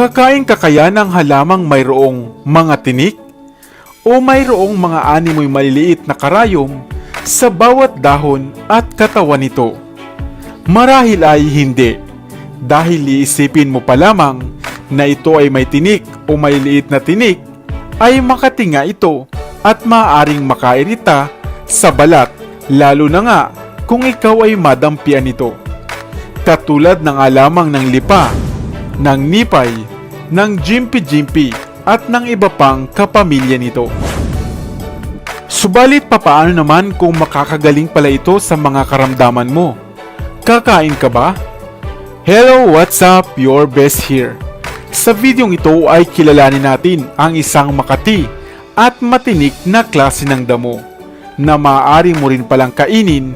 Kakain ka kaya ng halamang mayroong mga tinik? O mayroong mga animoy maliliit na karayom sa bawat dahon at katawan nito? Marahil ay hindi, dahil iisipin mo pa lamang na ito ay may tinik o maliliit na tinik, ay makatinga ito at maaaring makairita sa balat, lalo na nga kung ikaw ay madampian nito. Katulad ng alamang ng lipa, ng nipay, ng jimpi-jimpi at ng iba pang kapamilya nito. Subalit papaano naman kung makakagaling pala ito sa mga karamdaman mo? Kakain ka ba? Hello, what's up? Your best here. Sa videong ito ay kilalanin natin ang isang makati at matinik na klase ng damo na maaari mo rin palang kainin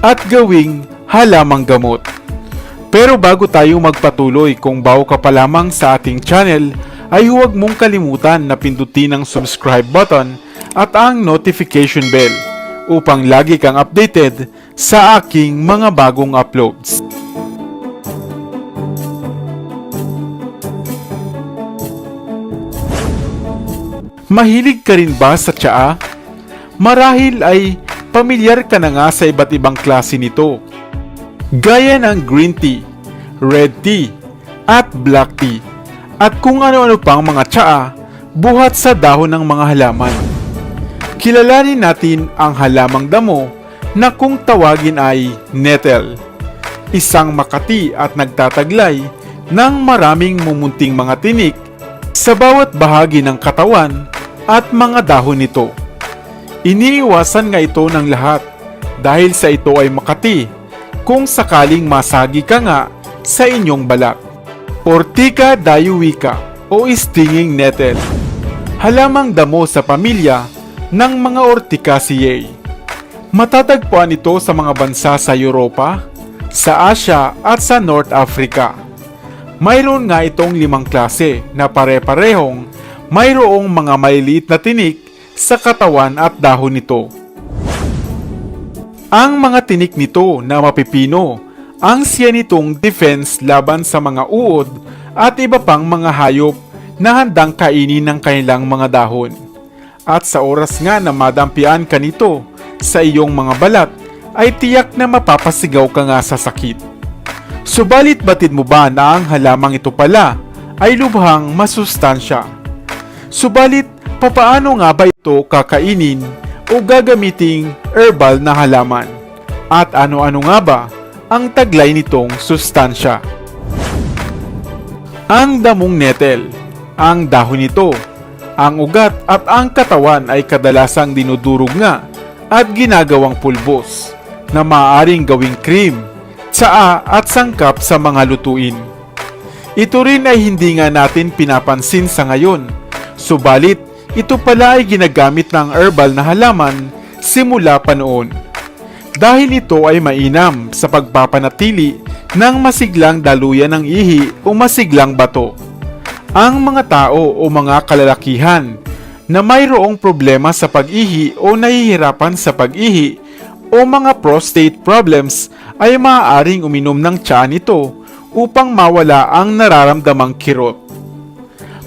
at gawing halamang gamot. Pero bago tayo magpatuloy kung bago ka pa lamang sa ating channel, ay huwag mong kalimutan na pindutin ang subscribe button at ang notification bell upang lagi kang updated sa aking mga bagong uploads. Mahilig ka rin ba sa tsaa? Marahil ay pamilyar ka na nga sa iba't ibang klase nito gaya ng green tea, red tea, at black tea, at kung ano-ano pang mga tsaa buhat sa dahon ng mga halaman. Kilalanin natin ang halamang damo na kung tawagin ay nettle, isang makati at nagtataglay ng maraming mumunting mga tinik sa bawat bahagi ng katawan at mga dahon nito. Iniiwasan nga ito ng lahat dahil sa ito ay makati kung sakaling masagi ka nga sa inyong balat. Ortica dayuwica o stinging nettle. Halamang damo sa pamilya ng mga Orticaceae. Matatagpuan ito sa mga bansa sa Europa, sa Asia at sa North Africa. Mayroon nga itong limang klase na pare-parehong mayroong mga maliliit na tinik sa katawan at dahon nito. Ang mga tinik nito na mapipino ang siya nitong defense laban sa mga uod at iba pang mga hayop na handang kainin ng kanilang mga dahon. At sa oras nga na madampian ka nito sa iyong mga balat ay tiyak na mapapasigaw ka nga sa sakit. Subalit batid mo ba na ang halamang ito pala ay lubhang masustansya? Subalit papaano nga ba ito kakainin o gagamiting herbal na halaman? At ano-ano nga ba ang taglay nitong sustansya? Ang damong nettle, ang dahon nito, ang ugat at ang katawan ay kadalasang dinudurog nga at ginagawang pulbos na maaaring gawing cream, tsaa at sangkap sa mga lutuin. Ito rin ay hindi nga natin pinapansin sa ngayon, subalit ito pala ay ginagamit ng herbal na halaman simula pa noon. Dahil ito ay mainam sa pagpapanatili ng masiglang daluyan ng ihi o masiglang bato. Ang mga tao o mga kalalakihan na mayroong problema sa pag-ihi o nahihirapan sa pag-ihi o mga prostate problems ay maaaring uminom ng tsaa nito upang mawala ang nararamdamang kirot.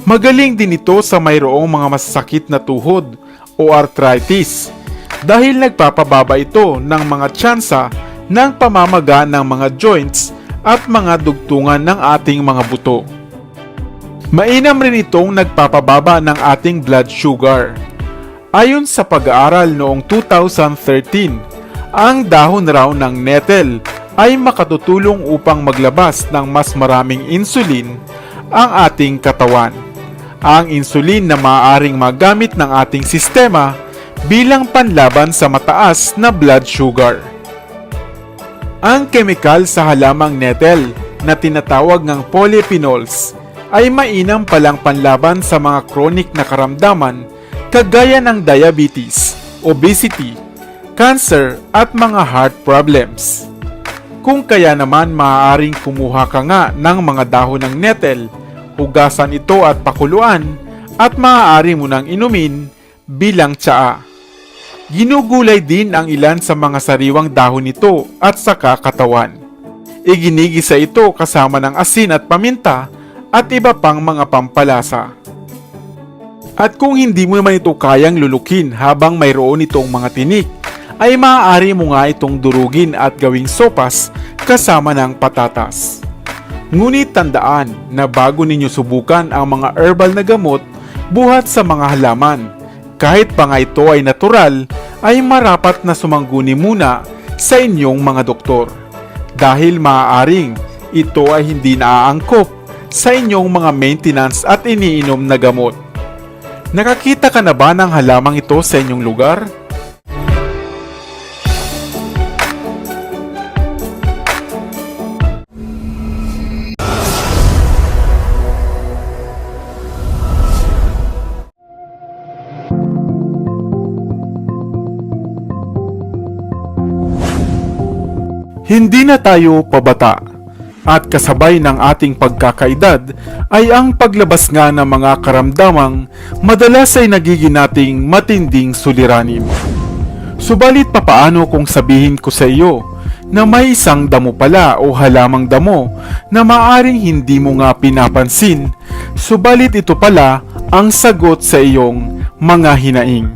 Magaling din ito sa mayroong mga masakit na tuhod o arthritis dahil nagpapababa ito ng mga tsansa ng pamamaga ng mga joints at mga dugtungan ng ating mga buto. Mainam rin itong nagpapababa ng ating blood sugar. Ayon sa pag-aaral noong 2013, ang dahon raw ng nettle ay makatutulong upang maglabas ng mas maraming insulin ang ating katawan. Ang insulin na maaaring magamit ng ating sistema bilang panlaban sa mataas na blood sugar. Ang kemikal sa halamang nettle na tinatawag ng polyphenols ay mainam palang panlaban sa mga chronic na karamdaman kagaya ng diabetes, obesity, cancer at mga heart problems. Kung kaya naman maaaring kumuha ka nga ng mga dahon ng nettle, hugasan ito at pakuluan at maaari mo nang inumin bilang tsaa. Ginugulay din ang ilan sa mga sariwang dahon nito at saka katawan. Iginigisa ito kasama ng asin at paminta at iba pang mga pampalasa. At kung hindi mo naman ito kayang lulukin habang mayroon itong mga tinik, ay maaari mo nga itong durugin at gawing sopas kasama ng patatas. Ngunit tandaan na bago ninyo subukan ang mga herbal na gamot buhat sa mga halaman, kahit pa nga ito ay natural, ay marapat na sumangguni muna sa inyong mga doktor. Dahil maaaring ito ay hindi naaangkop sa inyong mga maintenance at iniinom na gamot. Nakakita ka na ba ng halamang ito sa inyong lugar? Hindi na tayo pabata at kasabay ng ating pagkakaedad ay ang paglabas nga ng mga karamdamang madalas ay nagiging nating matinding suliranin. Subalit papaano kung sabihin ko sa iyo na may isang damo pala o halamang damo na maaring hindi mo nga pinapansin, subalit ito pala ang sagot sa iyong mga hinaing.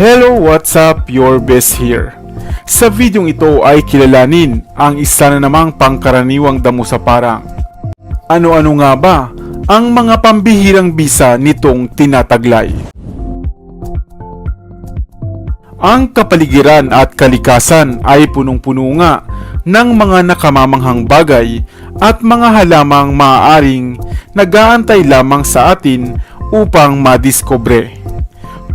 Hello, what's up? Your best here. Sa videong ito ay kilalanin ang isa na namang pangkaraniwang damo sa parang. Ano-ano nga ba ang mga pambihirang bisa nitong tinataglay? Ang kapaligiran at kalikasan ay punong-puno nga ng mga nakamamanghang bagay at mga halamang maaaring nagaantay lamang sa atin upang madiskobre.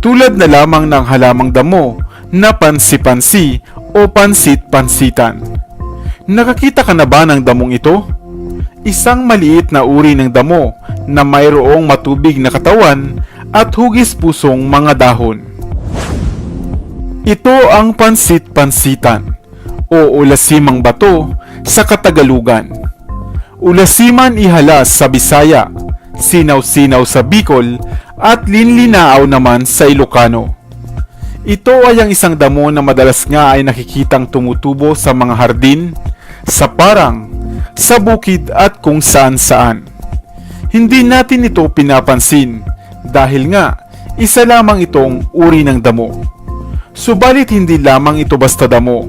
Tulad na lamang ng halamang damo na pansi-pansi o pansit-pansitan. Nakakita ka na ba ng damong ito? Isang maliit na uri ng damo na mayroong matubig na katawan at hugis pusong mga dahon. Ito ang pansit-pansitan o ulasimang bato sa Katagalugan. Ulasiman ihalas sa Bisaya, sinaw-sinaw sa Bicol at linlinaaw naman sa Ilocano. Ito ay ang isang damo na madalas nga ay nakikitang tumutubo sa mga hardin, sa parang, sa bukid at kung saan saan. Hindi natin ito pinapansin dahil nga isa lamang itong uri ng damo. Subalit hindi lamang ito basta damo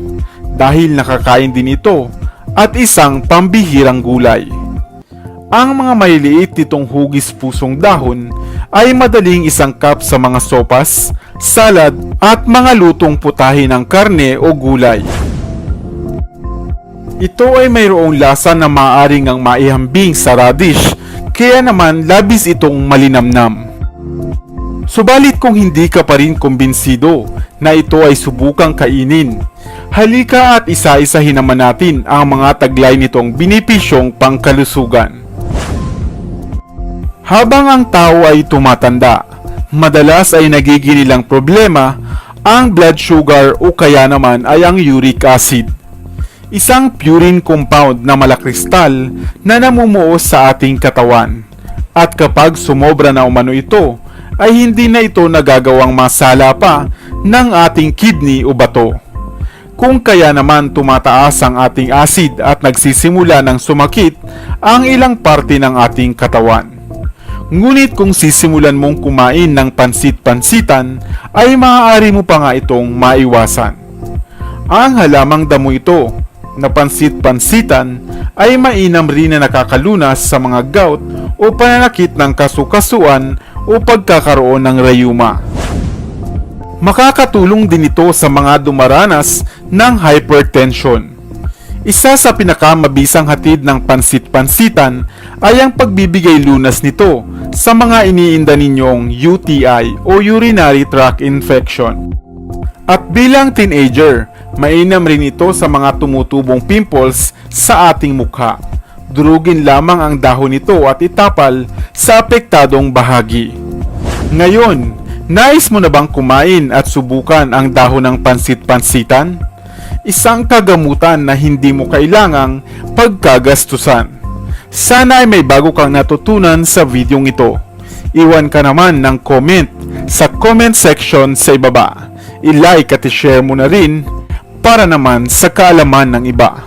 dahil nakakain din ito at isang pambihirang gulay. Ang mga maliliit nitong hugis pusong dahon ay madaling isangkap sa mga sopas, salad at mga lutong putahe ng karne o gulay. Ito ay mayroong lasa na maaaring ang maihambing sa radish kaya naman labis itong malinamnam. Subalit kung hindi ka pa rin kumbinsido na ito ay subukang kainin, halika at isa-isahin naman natin ang mga taglay nitong binipisyong pangkalusugan. Habang ang tao ay tumatanda, madalas ay nagiginilang problema ang blood sugar o kaya naman ay ang uric acid. Isang purine compound na malakristal na namumuo sa ating katawan. At kapag sumobra na umano ito, ay hindi na ito nagagawang masala pa ng ating kidney o bato. Kung kaya naman tumataas ang ating acid at nagsisimula ng sumakit ang ilang parte ng ating katawan. Ngunit kung sisimulan mong kumain ng pansit-pansitan, ay maaari mo pa nga itong maiwasan. Ang halamang damo ito na pansit-pansitan ay mainam rin na nakakalunas sa mga gout o pananakit ng kasukasuan o pagkakaroon ng rayuma. Makakatulong din ito sa mga dumaranas ng hypertension. Isa sa pinakamabisang hatid ng pansit-pansitan ay ang pagbibigay lunas nito sa mga iniinda ninyong UTI o urinary tract infection. At bilang teenager, mainam rin ito sa mga tumutubong pimples sa ating mukha. Durugin lamang ang dahon nito at itapal sa apektadong bahagi. Ngayon, nais mo na bang kumain at subukan ang dahon ng pansit-pansitan? Isang kagamutan na hindi mo kailangang pagkagastusan. Sana ay may bago kang natutunan sa videong ito. Iwan ka naman ng comment sa comment section sa ibaba. I-like at i-share mo na rin para naman sa kaalaman ng iba.